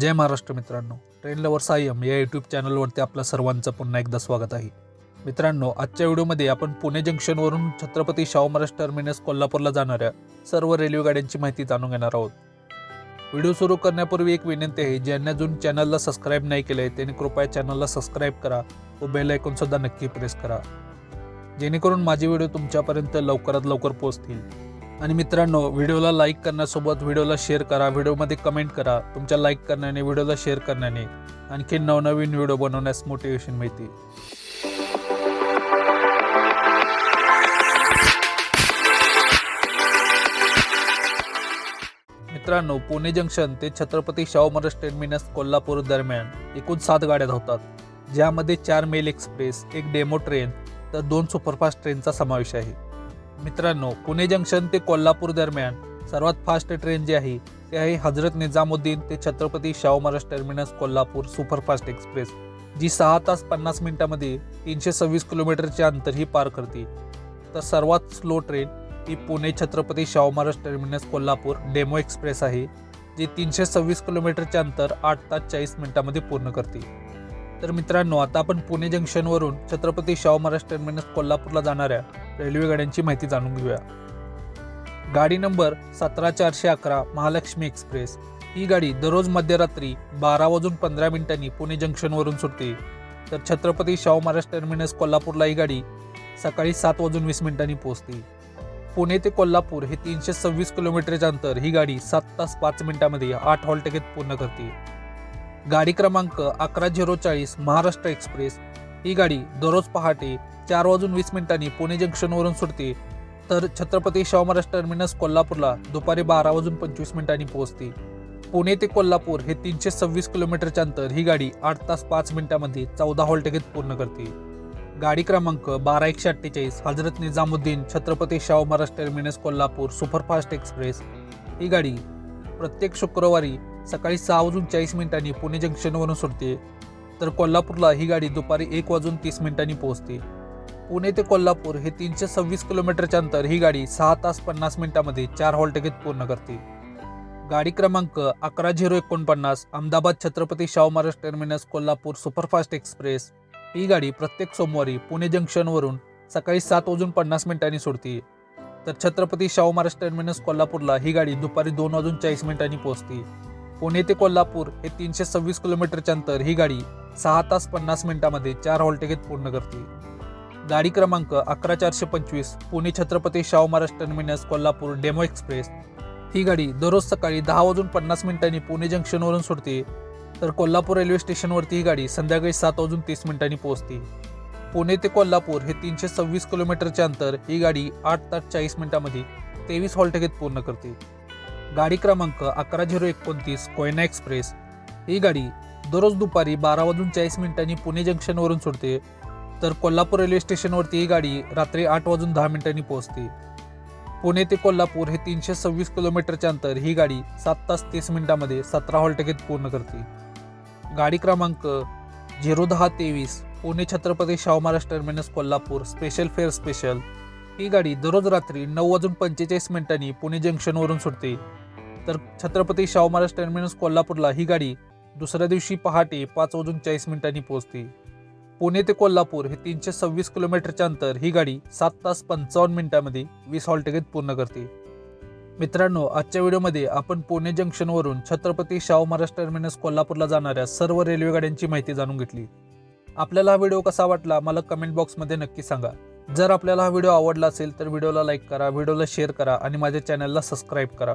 जय महाराष्ट्र मित्रांनो. Train lover Sayam या YouTube चॅनलवरती आपलं सर्वांचं पुन्हा एकदा स्वागत आहे. मित्रांनो आजच्या व्हिडिओमध्ये आपण पुणे जंक्शनवरून छत्रपती शाहू महाराज टर्मिनस कोल्हापूरला जाणाऱ्या सर्व रेल्वे गाड्यांची माहिती जाणून घेणार आहोत. व्हिडिओ सुरू करण्यापूर्वी एक विनंती आहे ज्यांनी अजून चॅनलला सबस्क्राईब नाही केलं आहे त्यांनी कृपया चॅनलला सबस्क्राईब करा व बेल आयकॉनसुद्धा नक्की प्रेस करा. जेणेकरून माझे व्हिडिओ तुमच्यापर्यंत लवकरात लवकर पोहोचतील. आणि मित्रांनो व्हिडिओला लाईक करण्यासोबत व्हिडिओला शेअर करा व्हिडिओमध्ये कमेंट करा तुमच्या लाईक करण्याने व्हिडिओला शेअर करण्याने. आणखी नवनवीन व्हिडिओ बनवण्यास मोटिवेशन मिळते मित्रांनो पुणे जंक्शन ते छत्रपती शाहू महाराज टर्मिनस कोल्हापूर दरम्यान एकूण सात गाड्या धावतात. ज्यामध्ये चार मेल एक्सप्रेस एक डेमो ट्रेन तर दोन सुपरफास्ट ट्रेनचा समावेश आहे. मित्रांनो पुणे जंक्शन ते कोल्हापूर दरम्यान सर्वात फास्ट ट्रेन जी आहे ते आहे हजरत निजामुद्दीन ते Chhatrapati Shahu Maharaj terminus Kolhapur superfast express जी सहा तास पन्नास मिनिटांमध्ये तीनशे सव्वीस किलोमीटरचे अंतरही पार करते. तर सर्वात स्लो ट्रेन ही Pune Chhatrapati Shahu Maharaj terminus Kolhapur demo express आहे जी तीनशे सव्वीस किलोमीटरचे अंतर आठ तास चाळीस मिनिटांमध्ये पूर्ण करते. तर मित्रांनो आता आपण पुणे जंक्शनवरून छत्रपती शाहू महाराज टर्मिनस कोल्हापूरला जाणाऱ्या रेल्वे गाड्यांची माहिती जाणून घेऊया. गाडी नंबर सतरा चारशे अकरा महालक्ष्मी एक्सप्रेस. ही गाडी दररोज मध्यरात्री बारा वाजून पंधरा मिनिटांनी पुणे जंक्शनवरून सुटते. तर छत्रपती शाहू महाराज टर्मिनस कोल्हापूरला ही गाडी सकाळी सात वाजून वीस मिनिटांनी पोहोचते. पुणे ते कोल्हापूर हे तीनशे सव्वीस किलोमीटरचे अंतर ही गाडी सात तास पाच मिनिटांमध्ये आठ हॉल टिकेत पूर्ण करते. गाडी क्रमांक अकरा झिरो चाळीस महाराष्ट्र एक्सप्रेस ही गाडी दररोज पहाटे चार वाजून वीस मिनिटांनी पुणे जंक्शनवरून सुटते. तर छत्रपती शाहू महाराज टर्मिनस कोल्हापूरला दुपारी बारा वाजून पंचवीस मिनिटांनी पोहोचते. पुणे ते कोल्हापूर हे तीनशे सव्वीस किलोमीटरचे अंतर ही गाडी आठ तास पाच मिनिटांमध्ये चौदा हॉलटेकेत पूर्ण करते. गाडी क्रमांक बारा एकशे अठ्ठेचाळीस Hazrat Nizamuddin Chhatrapati Shahu Maharaj terminus Kolhapur superfast express. ही गाडी प्रत्येक शुक्रवारी सकाळी सहा वाजून चाळीस मिनिटांनी पुणे जंक्शनवरून सुटते. तर कोल्हापूरला ही गाडी दुपारी एक वाजून तीस मिनिटांनी पोहोचते. पुणे ते कोल्हापूर हे तीनशे सव्वीस किलोमीटरच्या अंतर ही गाडी सहा तास पन्नास मिनिटांमध्ये चार हॉल पूर्ण करते. गाडी क्रमांक अकरा झिरो एकोणपन्नास Ahmedabad Chhatrapati Shahu Maharaj terminus Kolhapur superfast express. ही गाडी प्रत्येक सोमवारी पुणे जंक्शनवरून सकाळी सात वाजून पन्नास मिनिटांनी सोडते. तर छत्रपती शाहू महाराज टर्मिनस कोल्हापूरला ही गाडी दुपारी दोन वाजून चाळीस मिनिटांनी पोहोचते. पुणे ते कोल्हापूर हे तीनशे सव्वीस किलोमीटरच्या अंतर ही गाडी सहा तास पन्नास मिनिटामध्ये चार हॉल पूर्ण करते गाडी क्रमांक अकरा चारशे पंचवीस Pune Chhatrapati Shahu Maharaj terminus Kolhapur demo express ही गाडी दररोज सकाळी दहा वाजून पन्नास मिनिटांनी पुणे जंक्शनवरून सुटते. तर कोल्हापूर रेल्वे स्टेशनवरती ही गाडी संध्याकाळी सात वाजून तीस मिनिटांनी पोहोचते. पुणे ते कोल्हापूर हे तीनशे सव्वीस किलोमीटरचे अंतर ही गाडी आठ तास चाळीस मिनिटांमध्ये तेवीस हॉल पूर्ण करते. गाडी क्रमांक अकरा झिरो एकोणतीस कोयना एक्सप्रेस ही गाडी दररोज दुपारी बारा वाजून चाळीस मिनिटांनी पुणे जंक्शनवरून सुटते तर कोल्हापूर रेल्वे स्टेशनवरती ही गाडी रात्री आठ वाजून दहा मिनिटांनी पोहोचते. पुणे ते कोल्हापूर हे तीनशे सव्वीस किलोमीटरच्या अंतर. ही गाडी सात तास तीस मिनिटांमध्ये सतरा हॉल टिकेत पूर्ण करते. गाडी क्रमांक झिरो दहा तेवीस Pune Chhatrapati Shahu Maharaj terminus Kolhapur special fare special ही गाडी दररोज रात्री नऊ वाजून पंचेचाळीस मिनिटांनी पुणे जंक्शनवरून सुटते. तर छत्रपती शाहू महाराज टर्मिनस कोल्हापूरला ही गाडी दुसऱ्या दिवशी पहाटे पाच वाजून चाळीस मिनिटांनी पोहोचते. पुणे ते कोल्हापूर हे तीनशे सव्वीस किलोमीटरच्या अंतर ही गाडी सात तास पंचावन्न मिनिटांमध्ये वीस हॉल टिकीट पूर्ण करते. मित्रांनो आजच्या व्हिडिओमध्ये आपण पुणे जंक्शनवरून छत्रपती शाहू महाराज टर्मिनस कोल्हापूरला जाणाऱ्या सर्व रेल्वे गाड्यांची माहिती जाणून घेतली. आपल्याला हा व्हिडिओ कसा वाटला मला कमेंट बॉक्समध्ये नक्की सांगा. जर आपल्याला हा व्हिडिओ आवडला असेल तर व्हिडिओला लाईक करा व्हिडिओला शेअर करा आणि माझ्या चॅनलला सबस्क्राईब करा.